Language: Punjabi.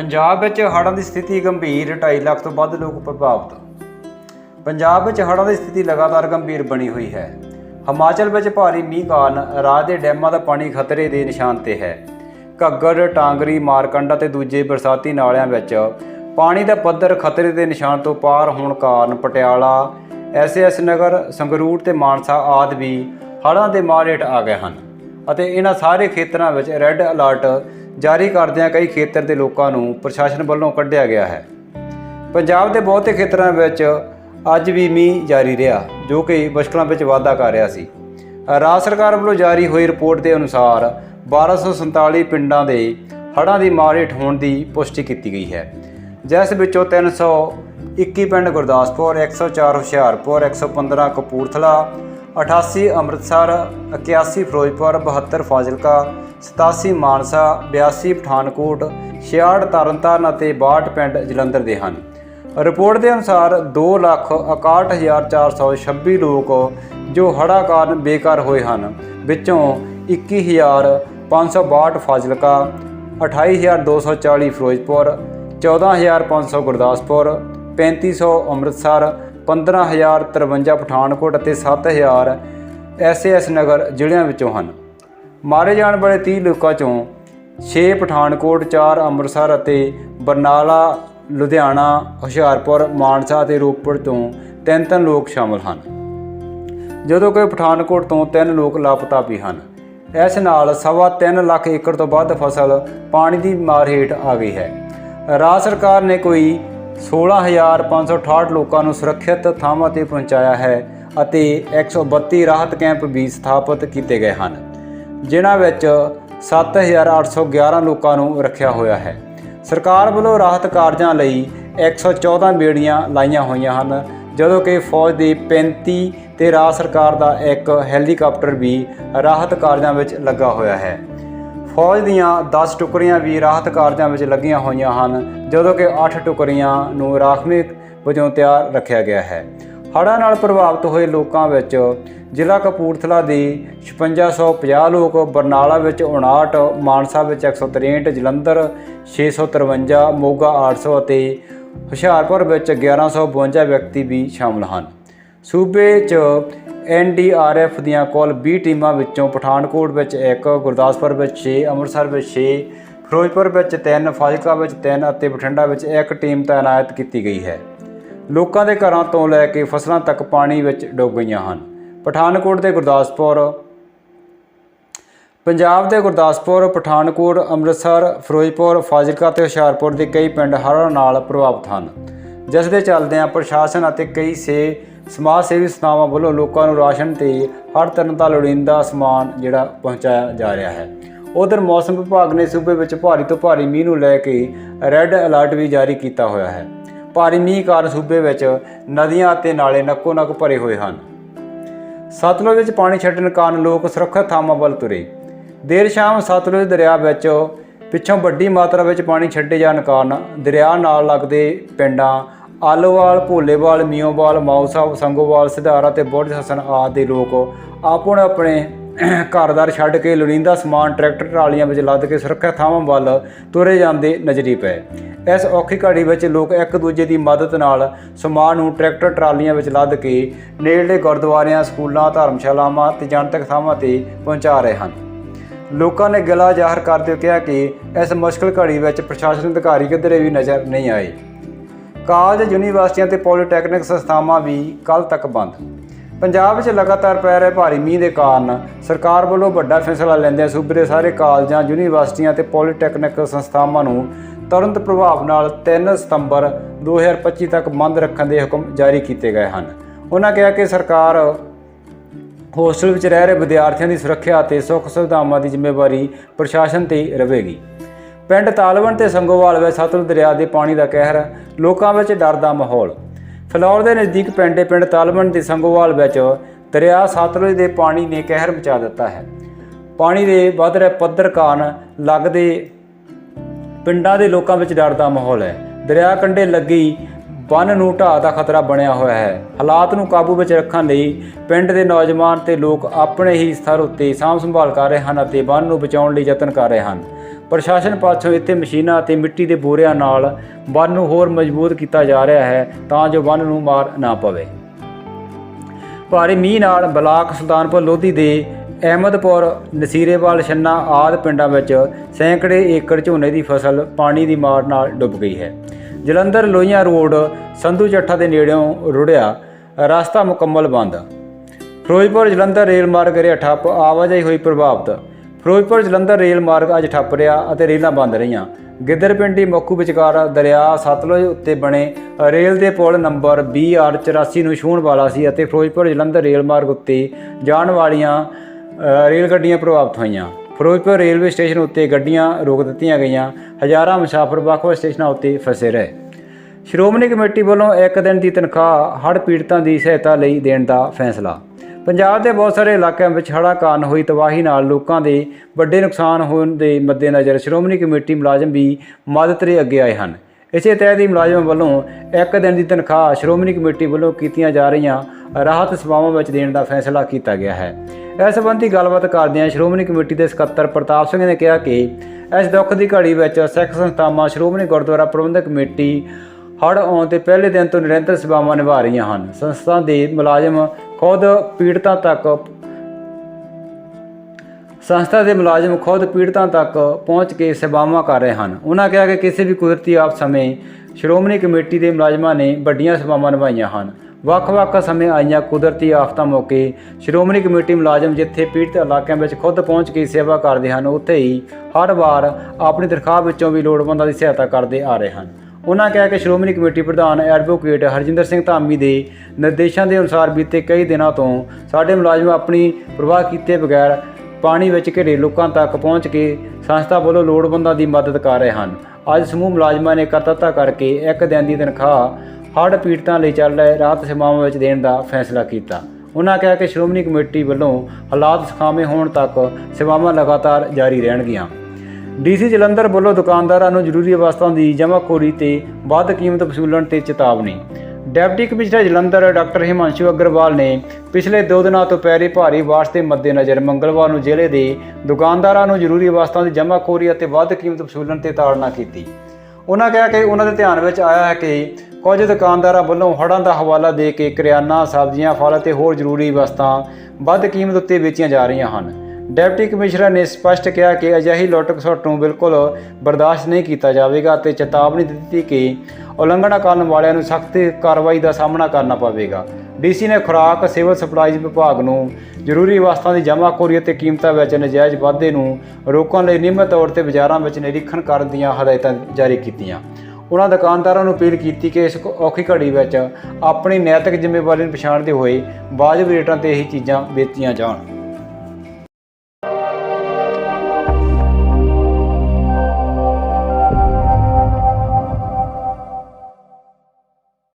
ਪੰਜਾਬ ਵਿੱਚ ਹੜ੍ਹਾਂ ਦੀ ਸਥਿਤੀ ਗੰਭੀਰ 2.5 ਲੱਖ ਤੋਂ ਵੱਧ ਲੋਕ ਪ੍ਰਭਾਵਿਤ। ਪੰਜਾਬ ਵਿੱਚ ਹੜ੍ਹਾਂ ਦੀ ਸਥਿਤੀ ਲਗਾਤਾਰ ਗੰਭੀਰ ਬਣੀ ਹੋਈ ਹੈ। ਹਿਮਾਚਲ ਵਿੱਚ ਭਾਰੀ ਮੀਂਹ ਕਾਰਨ ਰਾਜ ਦੇ ਡੈਮਾਂ ਦਾ ਪਾਣੀ ਖਤਰੇ ਦੇ ਨਿਸ਼ਾਨ ਤੇ ਹੈ। ਘੱਗਰ, ਟਾਂਗਰੀ, ਮਾਰਕੰਡਾ ਤੇ ਦੂਜੇ ਬਰਸਾਤੀ ਨਾਲਿਆਂ ਵਿੱਚ ਪਾਣੀ ਦਾ ਪੱਧਰ ਖਤਰੇ ਦੇ ਨਿਸ਼ਾਨ ਤੋਂ ਪਾਰ ਹੋਣ ਕਾਰਨ ਪਟਿਆਲਾ ਐਸਐਸ ਨਗਰ, ਸੰਗਰੂਰ ਤੇ ਮਾਨਸਾ ਆਦਿ ਵੀ ਹੜ੍ਹਾਂ ਦੇ ਮਾਰ ਹੇਠ ਆ ਗਏ ਹਨ ਅਤੇ ਇਹਨਾਂ ਸਾਰੇ ਖੇਤਰਾਂ ਵਿੱਚ ਰੈੱਡ ਅਲਰਟ ਜਾਰੀ ਕਰਦਿਆਂ ਕਈ ਖੇਤਰ ਦੇ ਲੋਕਾਂ ਨੂੰ ਪ੍ਰਸ਼ਾਸਨ ਵੱਲੋਂ ਕੱਢਿਆ ਗਿਆ ਹੈ। ਪੰਜਾਬ ਦੇ ਬਹੁਤੇ ਖੇਤਰਾਂ ਵਿੱਚ ਅੱਜ ਵੀ ਮੀਂਹ ਜਾਰੀ ਰਿਹਾ, ਜੋ ਕਿ ਮੁਸ਼ਕਲਾਂ ਵਿੱਚ ਵਾਧਾ ਕਰ ਰਿਹਾ ਸੀ। ਰਾਜ ਸਰਕਾਰ ਵੱਲੋਂ ਜਾਰੀ ਹੋਈ ਰਿਪੋਰਟ ਦੇ ਅਨੁਸਾਰ 1247 ਪਿੰਡਾਂ ਦੇ ਹੜ੍ਹਾਂ ਦੀ ਮਾਰ ਹੇਠ ਹੋਣ ਦੀ ਪੁਸ਼ਟੀ ਕੀਤੀ ਗਈ ਹੈ। ਜਿਸ ਵਿੱਚੋਂ 321 ਪਿੰਡ ਗੁਰਦਾਸਪੁਰ 104 ਹੁਸ਼ਿਆਰਪੁਰ 115 ਕਪੂਰਥਲਾ 88 ਅੰਮ੍ਰਿਤਸਰ 81 ਫਿਰੋਜ਼ਪੁਰ 72 ਫਾਜ਼ਿਲਕਾ 87 ਮਾਨਸਾ 82 ਪਠਾਨਕੋਟ 66 ਤਰਨਤਾਰਨ ਅਤੇ 62 ਪਿੰਡ ਜਲੰਧਰ ਦੇ ਹਨ। ਰਿਪੋਰਟ ਦੇ ਅਨੁਸਾਰ 261426 ਲੋਕ ਜੋ ਹੜ੍ਹਾਂ ਕਾਰਨ ਬੇਕਾਰ ਹੋਏ ਹਨ, ਵਿੱਚੋਂ 21562 ਫਾਜ਼ਿਲਕਾ 28240 ਫਿਰੋਜ਼ਪੁਰ 14500 ਗੁਰਦਾਸਪੁਰ 3500 ਅੰਮ੍ਰਿਤਸਰ 15053 ਪਠਾਨਕੋਟ ਅਤੇ 7000 ਐਸਐਸ ਨਗਰ ਜ਼ਿਲ੍ਹਿਆਂ ਵਿੱਚੋਂ ਹਨ। ਮਾਰੇ ਜਾਣ ਵਾਲੇ 30 ਲੋਕਾਂ ਚੋਂ 6 ਪਠਾਨਕੋਟ 4 ਅੰਮ੍ਰਿਤਸਰ ਅਤੇ ਬਰਨਾਲਾ, ਲੁਧਿਆਣਾ, ਹੁਸ਼ਿਆਰਪੁਰ, ਮਾਨਸਾ ਅਤੇ ਰੋਪੜ ਤੋਂ ਤਿੰਨ ਤਿੰਨ ਲੋਕ ਸ਼ਾਮਲ ਹਨ। ਜਦੋਂ ਕਿ ਪਠਾਨਕੋਟ ਤੋਂ ਤਿੰਨ ਲੋਕ ਲਾਪਤਾ ਵੀ ਹਨ। ਇਸ ਨਾਲ ਸਵਾ ਤਿੰਨ ਲੱਖ ਏਕੜ ਤੋਂ ਵੱਧ ਫਸਲ ਪਾਣੀ ਦੀ ਮਾਰ ਹੇਠ ਆ ਗਈ ਹੈ। ਰਾਜ ਸਰਕਾਰ ਨੇ ਕੋਈ 16568 ਲੋਕਾਂ ਨੂੰ ਸੁਰੱਖਿਅਤ ਥਾਵਾਂ ਤੇ ਪਹੁੰਚਾਇਆ ਹੈ ਅਤੇ 132 ਰਾਹਤ ਕੈਂਪ ਵੀ ਸਥਾਪਿਤ ਕੀਤੇ ਗਏ ਹਨ, ਜਿਨ੍ਹਾਂ ਵਿੱਚ 7811 ਲੋਕਾਂ ਨੂੰ ਰੱਖਿਆ ਹੋਇਆ ਹੈ। ਸਰਕਾਰ ਵੱਲੋਂ ਰਾਹਤ ਕਾਰਜਾਂ ਲਈ 114 ਬੇੜੀਆਂ ਲਾਈਆਂ ਹੋਈਆਂ ਹਨ, ਜਦੋਂ ਕਿ ਫੌਜ ਦੀ 35 ਤੇ ਰਾਜ ਸਰਕਾਰ ਦਾ ਇੱਕ ਹੈਲੀਕਾਪਟਰ ਵੀ ਰਾਹਤ ਕਾਰਜਾਂ ਵਿੱਚ ਲੱਗਾ ਹੋਇਆ ਹੈ। ਫੌਜ ਦੀਆਂ 10 ਟੁਕੜੀਆਂ ਵੀ ਰਾਹਤ ਕਾਰਜਾਂ ਵਿੱਚ ਲੱਗੀਆਂ ਹੋਈਆਂ ਹਨ, ਜਦੋਂ ਕਿ 8 ਟੁਕੜੀਆਂ ਨੂੰ ਰਾਖਵੇਂ ਵਜੋਂ ਤਿਆਰ ਰੱਖਿਆ ਗਿਆ ਹੈ। ਹੜ੍ਹਾਂ ਨਾਲ ਪ੍ਰਭਾਵਿਤ ਹੋਏ ਲੋਕਾਂ ਵਿੱਚ ਜ਼ਿਲ੍ਹਾ ਕਪੂਰਥਲਾ ਦੇ 5650 ਲੋਕ, ਬਰਨਾਲਾ ਵਿੱਚ 59 ਮਾਨਸਾ ਵਿੱਚ 163 ਜਲੰਧਰ 653 ਮੋਗਾ 800 ਅਤੇ ਹੁਸ਼ਿਆਰਪੁਰ ਵਿੱਚ 1152 ਵਿਅਕਤੀ ਵੀ ਸ਼ਾਮਲ ਹਨ। ਸੂਬੇ 'ਚ ਐਨਡੀਆਰਐਫ ਦੀਆਂ ਕੁੱਲ 20 ਟੀਮਾਂ ਵਿੱਚੋਂ ਪਠਾਨਕੋਟ ਵਿੱਚ ਇੱਕ, ਗੁਰਦਾਸਪੁਰ ਵਿੱਚ 6 ਅੰਮ੍ਰਿਤਸਰ ਵਿੱਚ 6 ਫਿਰੋਜ਼ਪੁਰ ਵਿੱਚ 3 ਫਾਜ਼ਿਲਕਾ ਵਿੱਚ 3 ਅਤੇ ਬਠਿੰਡਾ ਵਿੱਚ ਇੱਕ ਟੀਮ ਤਾਇਨਾਤ ਕੀਤੀ ਗਈ ਹੈ। ਲੋਕਾਂ ਦੇ ਘਰਾਂ ਤੋਂ ਲੈ ਕੇ ਫਸਲਾਂ ਤੱਕ ਪਾਣੀ ਵਿੱਚ ਡੁੱਬ ਗਈਆਂ ਹਨ। ਪਠਾਨਕੋਟ ਤੇ ਗੁਰਦਾਸਪੁਰ, ਪੰਜਾਬ ਦੇ ਗੁਰਦਾਸਪੁਰ, ਪਠਾਨਕੋਟ, ਅੰਮ੍ਰਿਤਸਰ, ਫਿਰੋਜ਼ਪੁਰ, ਫਾਜ਼ਿਲਕਾ ਤੇ ਹੁਸ਼ਿਆਰਪੁਰ ਦੇ ਕਈ ਪਿੰਡ ਹੜ੍ਹਾਂ ਨਾਲ ਪ੍ਰਭਾਵਿਤ ਹਨ। ਜਿਸ ਦੇ ਚੱਲਦਿਆਂ ਪ੍ਰਸ਼ਾਸਨ ਅਤੇ ਕਈ ਸੇ ਸਮਾਜ ਸੇਵੀ ਸੰਸਥਾਵਾਂ ਵੱਲੋਂ ਲੋਕਾਂ ਨੂੰ ਰਾਸ਼ਨ ਤੇ ਹਰ ਤਰ੍ਹਾਂ ਦਾ ਲੋੜੀਂਦਾ ਸਮਾਨ ਜਿਹੜਾ ਪਹੁੰਚਾਇਆ ਜਾ ਰਿਹਾ ਹੈ। ਉਧਰ ਮੌਸਮ ਵਿਭਾਗ ਨੇ ਸੂਬੇ ਵਿੱਚ ਭਾਰੀ ਤੋਂ ਭਾਰੀ ਮੀਂਹ ਨੂੰ ਲੈ ਕੇ ਰੈੱਡ ਅਲਰਟ ਵੀ ਜਾਰੀ ਕੀਤਾ ਹੋਇਆ ਹੈ। ਭਾਰੀ ਮੀਂਹ ਕਾਰਨ ਸੂਬੇ ਵਿੱਚ ਨਦੀਆਂ ਅਤੇ ਨਾਲੇ ਨੱਕੋ ਨੱਕ ਭਰੇ ਹੋਏ ਹਨ। ਸਤਲੁਜ ਵਿੱਚ ਪਾਣੀ ਛੱਡਣ ਕਾਰਨ ਲੋਕ ਸੁਰੱਖਿਅਤ ਥਾਵਾਂ ਵੱਲ ਤੁਰੇ। ਦੇਰ ਸ਼ਾਮ ਸਤਲੁਜ ਦਰਿਆ ਵਿੱਚ ਪਿੱਛੋਂ ਵੱਡੀ ਮਾਤਰਾ ਵਿੱਚ ਪਾਣੀ ਛੱਡੇ ਜਾਣ ਕਾਰਨ ਦਰਿਆ ਨਾਲ ਲੱਗਦੇ ਪਿੰਡਾਂ ਆਲੋਵਾਲ, ਭੋਲੇਵਾਲ, ਮਿਓਵਾਲ ਮੀਓਵਾਲ ਸਾਹਿਬ ਸੰਗੋਵਾਲ, ਸਿਧਾਰਾ ਤੇ ਬੋੜ ਹਸਨ ਆਦਿ ਦੇ ਲੋਕ ਆਪੋ ਆਪਣੇ ਘਰਦਾਰ ਛੱਡ ਕੇ ਲੋੜੀਂਦਾ ਸਮਾਨ, ਟਰੈਕਟਰ, ਟਰਾਲੀਆਂ ਵਿੱਚ ਲੱਦ ਕੇ ਸੁਰੱਖਿਆ ਥਾਵਾਂ ਵੱਲ ਤੁਰੇ ਜਾਂਦੇ ਨਜ਼ਰੀ ਪਏ। ਇਸ ਔਖੀ ਘੜੀ ਵਿੱਚ ਲੋਕ ਇੱਕ ਦੂਜੇ ਦੀ ਮਦਦ ਨਾਲ ਸਮਾਨ ਨੂੰ ਟਰੈਕਟਰ, ਟਰਾਲੀਆਂ ਵਿੱਚ ਲੱਦ ਕੇ ਨੇੜਲੇ ਗੁਰਦੁਆਰਿਆਂ, ਸਕੂਲਾਂ, ਧਰਮਸ਼ਾਲਾਵਾਂ ਤੇ ਜਨਤਕ ਥਾਵਾਂ ਤੇ ਪਹੁੰਚਾ ਰਹੇ ਹਨ। ਲੋਕਾਂ ਨੇ ਗਲਾ ਜ਼ਾਹਰ ਕਰਦੇ ਹੋਏ ਕਿਹਾ ਕਿ ਇਸ ਮੁਸ਼ਕਲ ਘੜੀ ਵਿੱਚ ਪ੍ਰਸ਼ਾਸਨ ਅਧਿਕਾਰੀ ਕਿਧਰੇ ਵੀ ਨਜ਼ਰ ਨਹੀਂ ਆਏ। ਕਾਲਜ, ਯੂਨੀਵਰਸਿਟੀਆਂ ਤੇ ਪੋਲੀਟੈਕਨਿਕ ਸੰਸਥਾਵਾਂ ਵੀ ਕੱਲ ਤੱਕ ਬੰਦ। ਪੰਜਾਬ ਵਿੱਚ ਲਗਾਤਾਰ ਪੈ ਰਹੇ ਭਾਰੀ ਮੀਂਹ ਦੇ ਕਾਰਨ ਸਰਕਾਰ ਵੱਲੋਂ ਵੱਡਾ ਫੈਸਲਾ ਲੈਂਦਿਆਂ ਸੂਬੇ ਦੇ ਸਾਰੇ ਕਾਲਜਾਂ, ਯੂਨੀਵਰਸਿਟੀਆਂ ਤੇ ਪੋਲੀਟੈਕਨਿਕ ਸੰਸਥਾਵਾਂ ਨੂੰ ਤੁਰੰਤ ਪ੍ਰਭਾਵ ਨਾਲ 3 ਸਤੰਬਰ 2025 ਤੱਕ ਬੰਦ ਰੱਖਣ ਦੇ ਹੁਕਮ ਜਾਰੀ ਕੀਤੇ ਗਏ ਹਨ। ਉਹਨਾਂ ਕਿਹਾ ਕਿ ਸਰਕਾਰ ਹੋਸਟਲ ਵਿੱਚ ਰਹਿ ਰਹੇ ਵਿਦਿਆਰਥੀਆਂ ਦੀ ਸੁਰੱਖਿਆ ਅਤੇ ਸੁੱਖ ਸੁਵਿਧਾਵਾਂ ਦੀ ਜ਼ਿੰਮੇਵਾਰੀ ਪ੍ਰਸ਼ਾਸਨ ਤੇ ਰਹੇਗੀ। ਪਿੰਡ ਤਾਲਵਣ ਤੇ ਸੰਗੋਵਾਲ ਵਿੱਚ ਸਤਲੁਜ ਦਰਿਆ ਦੇ ਪਾਣੀ ਦਾ ਕਹਿਰ, ਲੋਕਾਂ ਵਿੱਚ ਡਰ ਦਾ ਮਾਹੌਲ। ਫਲੌਰ ਦੇ ਨਜ਼ਦੀਕ ਪੈਂਦੇ ਪਿੰਡ ਤਾਲਵਣ ਤੇ ਸੰਗੋਵਾਲ ਵਿੱਚ ਦਰਿਆ ਸਤਲੁਜ ਦੇ ਪਾਣੀ ਨੇ ਕਹਿਰ ਮਚਾ ਦਿੱਤਾ ਹੈ। ਪਾਣੀ ਦੇ ਵੱਧ ਰਹੇ ਪੱਧਰ ਕਾਰਨ ਲੱਗਦੇ ਪਿੰਡਾਂ ਦੇ ਲੋਕਾਂ ਵਿੱਚ ਡਰ ਦਾ ਮਾਹੌਲ ਹੈ। ਦਰਿਆ ਕੰਢੇ ਲੱਗੀ ਬੰਨ ਨੂੰ ਢਾਹ ਦਾ ਖਤਰਾ ਬਣਿਆ ਹੋਇਆ ਹੈ। ਹਾਲਾਤ ਨੂੰ ਕਾਬੂ ਵਿੱਚ ਰੱਖਣ ਲਈ ਪਿੰਡ ਦੇ ਨੌਜਵਾਨ ਤੇ ਲੋਕ ਆਪਣੇ ਹੀ ਸਥਰ ਉੱਤੇ ਸਾਂਭ ਸੰਭਾਲ ਕਰ ਰਹੇ ਹਨ ਅਤੇ ਬੰਨ ਨੂੰ ਬਚਾਉਣ ਲਈ ਯਤਨ ਕਰ ਰਹੇ ਹਨ। ਪ੍ਰਸ਼ਾਸਨ ਪਾਸੋਂ ਇੱਥੇ ਮਸ਼ੀਨਾਂ ਅਤੇ ਮਿੱਟੀ ਦੇ ਬੋਰਿਆਂ ਨਾਲ ਬੰਨ ਨੂੰ ਹੋਰ ਮਜ਼ਬੂਤ ਕੀਤਾ ਜਾ ਰਿਹਾ ਹੈ ਤਾਂ ਜੋ ਬੰਨ ਨੂੰ ਮਾਰ ਨਾ ਪਵੇ। ਭਾਰੀ ਮੀਂਹ ਨਾਲ ਬਲਾਕ ਸੁਲਤਾਨਪੁਰ ਲੋਧੀ ਦੇ ਅਹਿਮਦਪੁਰ, ਨਸੀਰੇਵਾਲ, ਛੰਨਾ ਆਦ ਪਿੰਡਾਂ ਵਿੱਚ ਸੈਂਕੜੇ ਏਕੜ ਝੋਨੇ ਦੀ ਫਸਲ ਪਾਣੀ ਦੀ ਮਾਰ ਨਾਲ ਡੁੱਬ ਗਈ ਹੈ। ਜਲੰਧਰ ਲੋਹੀਆਂ ਰੋਡ, ਸੰਧੂ ਜੱਠਾ ਦੇ ਨੇੜਿਓਂ ਰੁੜਿਆ, ਰਸਤਾ ਮੁਕੰਮਲ ਬੰਦ। ਫਿਰੋਜ਼ਪੁਰ ਜਲੰਧਰ ਰੇਲ ਮਾਰਗ ਰਿਹਾ ਠੱਪ ਆਵਾਜਾਈ ਹੋਈ ਪ੍ਰਭਾਵਿਤ। ਫਿਰੋਜ਼ਪੁਰ ਜਲੰਧਰ ਰੇਲ ਮਾਰਗ ਅੱਜ ਠੱਪ ਰਿਹਾ ਅਤੇ ਰੇਲਾਂ ਬੰਦ ਰਹੀਆਂ। ਗਿੱਦਰਪਿੰਡੀ ਮੋਕੂ ਵਿਚਕਾਰ ਦਰਿਆ ਸਤਲੁਜ ਉੱਤੇ ਬਣੇ ਰੇਲ ਦੇ ਪੁਲ ਨੰਬਰ 20R84 ਨੂੰ ਛੂਹਣ ਵਾਲਾ ਸੀ ਅਤੇ ਫਿਰੋਜ਼ਪੁਰ ਜਲੰਧਰ ਰੇਲ ਮਾਰਗ ਉੱਤੇ ਜਾਣ ਵਾਲੀਆਂ ਰੇਲ ਗੱਡੀਆਂ ਪ੍ਰਭਾਵਿਤ ਹੋਈਆਂ। ਫਿਰੋਜ਼ਪੁਰ ਰੇਲਵੇ ਸਟੇਸ਼ਨ ਉੱਤੇ ਗੱਡੀਆਂ ਰੋਕ ਦਿੱਤੀਆਂ ਗਈਆਂ। ਹਜ਼ਾਰਾਂ ਮੁਸਾਫਰ ਵੱਖ-ਵੱਖ ਸਟੇਸ਼ਨਾਂ ਉੱਤੇ ਫਸੇ ਰਹੇ। ਸ਼੍ਰੋਮਣੀ ਕਮੇਟੀ ਵੱਲੋਂ ਇੱਕ ਦਿਨ ਦੀ ਤਨਖਾਹ ਹੜ੍ਹ ਪੀੜਤਾਂ ਦੀ ਸਹਾਇਤਾ ਲਈ ਦੇਣ ਦਾ ਫੈਸਲਾ। ਪੰਜਾਬ ਦੇ ਬਹੁਤ ਸਾਰੇ ਇਲਾਕਿਆਂ ਵਿੱਚ ਹੜ੍ਹਾਂ ਕਾਰਨ ਹੋਈ ਤਬਾਹੀ ਨਾਲ ਲੋਕਾਂ ਦੇ ਵੱਡੇ ਨੁਕਸਾਨ ਹੋਣ ਦੇ ਮੱਦੇਨਜ਼ਰ ਸ਼੍ਰੋਮਣੀ ਕਮੇਟੀ ਮੁਲਾਜ਼ਮ ਵੀ ਮਦਦ ਲਈ ਅੱਗੇ ਆਏ ਹਨ। ਇਸੇ ਤਹਿਤ ਹੀ ਮੁਲਾਜ਼ਮਾਂ ਵੱਲੋਂ ਇੱਕ ਦਿਨ ਦੀ ਤਨਖਾਹ ਸ਼੍ਰੋਮਣੀ ਕਮੇਟੀ ਵੱਲੋਂ ਕੀਤੀਆਂ ਜਾ ਰਹੀਆਂ ਰਾਹਤ ਸੇਵਾਵਾਂ ਵਿੱਚ ਦੇਣ ਦਾ ਫੈਸਲਾ ਕੀਤਾ ਗਿਆ ਹੈ। ਇਸ ਸੰਬੰਧੀ ਗੱਲਬਾਤ ਕਰਦਿਆਂ ਸ਼੍ਰੋਮਣੀ ਕਮੇਟੀ ਦੇ ਸਕੱਤਰ ਪ੍ਰਤਾਪ ਸਿੰਘ ਨੇ ਕਿਹਾ ਕਿ ਇਸ ਦੁੱਖ ਦੀ ਘੜੀ ਵਿੱਚ ਸਿੱਖ ਸੰਸਥਾਵਾਂ ਸ਼੍ਰੋਮਣੀ ਗੁਰਦੁਆਰਾ ਪ੍ਰਬੰਧਕ ਕਮੇਟੀ ਹੜ੍ਹ ਆਉਣ 'ਤੇ ਪਹਿਲੇ ਦਿਨ ਤੋਂ ਨਿਰੰਤਰ ਸੇਵਾਵਾਂ ਨਿਭਾ ਰਹੀਆਂ ਹਨ। ਸੰਸਥਾ ਦੇ ਮੁਲਾਜ਼ਮ ਖੁਦ ਪੀੜਤਾਂ ਤੱਕ ਸੰਸਥਾ ਦੇ ਮੁਲਾਜ਼ਮ ਖੁਦ ਪੀੜਤਾਂ ਤੱਕ ਪਹੁੰਚ ਕੇ ਸੇਵਾਵਾਂ ਕਰ ਰਹੇ ਹਨ। ਉਹਨਾਂ ਕਿਹਾ ਕਿ ਕਿਸੇ ਵੀ ਕੁਦਰਤੀ ਆਫਤ ਸਮੇਂ ਸ਼੍ਰੋਮਣੀ ਕਮੇਟੀ ਦੇ ਮੁਲਾਜ਼ਮਾਂ ਨੇ ਵੱਡੀਆਂ ਸੇਵਾਵਾਂ ਨਿਭਾਈਆਂ ਹਨ। ਵੱਖ-ਵੱਖ ਸਮੇਂ ਆਈਆਂ ਕੁਦਰਤੀ ਆਫਤਾਂ ਮੌਕੇ ਸ਼੍ਰੋਮਣੀ ਕਮੇਟੀ ਮੁਲਾਜ਼ਮ ਜਿੱਥੇ ਪੀੜਤ ਇਲਾਕਿਆਂ ਵਿੱਚ ਖੁਦ ਪਹੁੰਚ ਕੇ ਸੇਵਾ ਕਰਦੇ ਹਨ, ਉੱਥੇ ਹੀ ਹਰ ਵਾਰ ਆਪਣੀ ਤਨਖਾਹ ਵਿੱਚੋਂ ਵੀ ਲੋੜਵੰਦਾਂ ਦੀ ਸਹਾਇਤਾ ਕਰਦੇ ਆ ਰਹੇ ਹਨ। ਉਹਨਾਂ ਕਿਹਾ ਕਿ ਸ਼੍ਰੋਮਣੀ ਕਮੇਟੀ ਪ੍ਰਧਾਨ ਐਡਵੋਕੇਟ ਹਰਜਿੰਦਰ ਸਿੰਘ ਧਾਮੀ ਦੇ ਨਿਰਦੇਸ਼ਾਂ ਦੇ ਅਨੁਸਾਰ ਬੀਤੇ ਕਈ ਦਿਨਾਂ ਤੋਂ ਸਾਡੇ ਮੁਲਾਜ਼ਮ ਆਪਣੀ ਪ੍ਰਵਾਹ ਕੀਤੇ ਬਗੈਰ ਪਾਣੀ ਵਿੱਚ ਘਿਰੇ ਲੋਕਾਂ ਤੱਕ ਪਹੁੰਚ ਕੇ ਸੰਸਥਾ ਵੱਲੋਂ ਲੋੜਵੰਦਾਂ ਦੀ ਮਦਦ ਕਰ ਰਹੇ ਹਨ। ਅੱਜ ਸਮੂਹ ਮੁਲਾਜ਼ਮਾਂ ਨੇ ਇਕੱਤਰਤਾ ਕਰਕੇ ਇੱਕ ਦਿਨ ਦੀ ਤਨਖਾਹ ਹੜ੍ਹ ਪੀੜਤਾਂ ਲਈ ਚੱਲ ਰਹੇ ਰਾਹਤ ਸੇਵਾਵਾਂ ਵਿੱਚ ਦੇਣ ਦਾ ਫੈਸਲਾ ਕੀਤਾ। ਉਹਨਾਂ ਕਿਹਾ ਕਿ ਸ਼੍ਰੋਮਣੀ ਕਮੇਟੀ ਵੱਲੋਂ ਹਾਲਾਤ ਸੁਖਾਵੇਂ ਹੋਣ ਤੱਕ ਸੇਵਾਵਾਂ ਲਗਾਤਾਰ ਜਾਰੀ ਰਹਿਣਗੀਆਂ। ਡੀਸੀ ਜਲੰਧਰ ਵੱਲੋਂ ਦੁਕਾਨਦਾਰਾਂ ਨੂੰ ਜ਼ਰੂਰੀ ਵਸਤਾਂ ਦੀ ਜਮ੍ਹਾਂਖੋਰੀ ਤੇ ਵੱਧ ਕੀਮਤ ਵਸੂਲਣ ਤੇ ਚੇਤਾਵਨੀ। Deputy commissioner Jalandhar doctor Himanshu Agarwal ਨੇ ਪਿਛਲੇ 2 ਦਿਨਾਂ ਤੋਂ ਪੈ ਰਹੀ ਭਾਰੀ ਬਾਰਿਸ਼ ਦੇ ਮੱਦੇਨਜ਼ਰ ਮੰਗਲਵਾਰ ਨੂੰ ਜ਼ਿਲ੍ਹੇ ਦੇ ਦੁਕਾਨਦਾਰਾਂ ਨੂੰ ਜ਼ਰੂਰੀ ਵਸਤਾਂ ਦੀ ਜਮ੍ਹਾਂਖੋਰੀ ਅਤੇ ਵੱਧ ਕੀਮਤ ਵਸੂਲਣ ਤੇ ਤਾੜਨਾ ਕੀਤੀ। ਉਹਨਾਂ ਕਿਹਾ ਕਿ ਉਹਨਾਂ ਦੇ ਧਿਆਨ ਵਿੱਚ ਆਇਆ ਹੈ ਕਿ ਕੁਝ ਦੁਕਾਨਦਾਰਾਂ ਵੱਲੋਂ ਹੜ੍ਹਾਂ ਦਾ ਹਵਾਲਾ ਦੇ ਕੇ ਕਰਿਆਨਾ, ਸਬਜ਼ੀਆਂ, ਫਲ ਅਤੇ ਹੋਰ ਜ਼ਰੂਰੀ ਵਸਤਾਂ ਵੱਧ ਕੀਮਤ ਉੱਤੇ ਵੇਚੀਆਂ ਜਾ ਰਹੀਆਂ ਹਨ। ਡਿਪਟੀ ਕਮਿਸ਼ਨਰ ਨੇ ਸਪਸ਼ਟ ਕਿਹਾ ਕਿ ਅਜਿਹੀ ਲੁੱਟ ਖਸੁੱਟ ਨੂੰ ਬਿਲਕੁਲ ਬਰਦਾਸ਼ਤ ਨਹੀਂ ਕੀਤਾ ਜਾਵੇਗਾ ਅਤੇ ਚੇਤਾਵਨੀ ਦਿੱਤੀ ਕਿ ਉਲੰਘਣਾ ਕਰਨ ਵਾਲਿਆਂ ਨੂੰ ਸਖਤ ਕਾਰਵਾਈ ਦਾ ਸਾਹਮਣਾ ਕਰਨਾ ਪਵੇਗਾ। ਡੀਸੀ ਨੇ ਖੁਰਾਕ, ਸਿਵਲ ਸਪਲਾਈਜ਼ ਵਿਭਾਗ ਨੂੰ ਜ਼ਰੂਰੀ ਵਸਤਾਂ ਦੀ ਜਮ੍ਹਾਂਖੋਰੀ ਅਤੇ ਕੀਮਤਾਂ ਵਿੱਚ ਨਜਾਇਜ਼ ਵਾਧੇ ਨੂੰ ਰੋਕਣ ਲਈ ਨਿਯਮਿਤ ਤੌਰ ਤੇ ਬਾਜ਼ਾਰਾਂ ਵਿੱਚ ਨਿਰੀਖਣ ਕਰਨ ਦੀਆਂ ਹਦਾਇਤਾਂ ਜਾਰੀ ਕੀਤੀਆਂ। ਉਹਨਾਂ ਦੁਕਾਨਦਾਰਾਂ ਨੂੰ ਅਪੀਲ ਕੀਤੀ ਕਿ ਇਸ ਔਖੀ ਘੜੀ ਵਿੱਚ ਆਪਣੀ ਨੈਤਿਕ ਜ਼ਿੰਮੇਵਾਰੀ ਨੂੰ ਪਛਾਣਦੇ ਹੋਏ ਵਾਜਬ ਰੇਟਾਂ ਤੇ ਇਹ ਚੀਜ਼ਾਂ ਵੇਚੀਆਂ ਜਾਣ।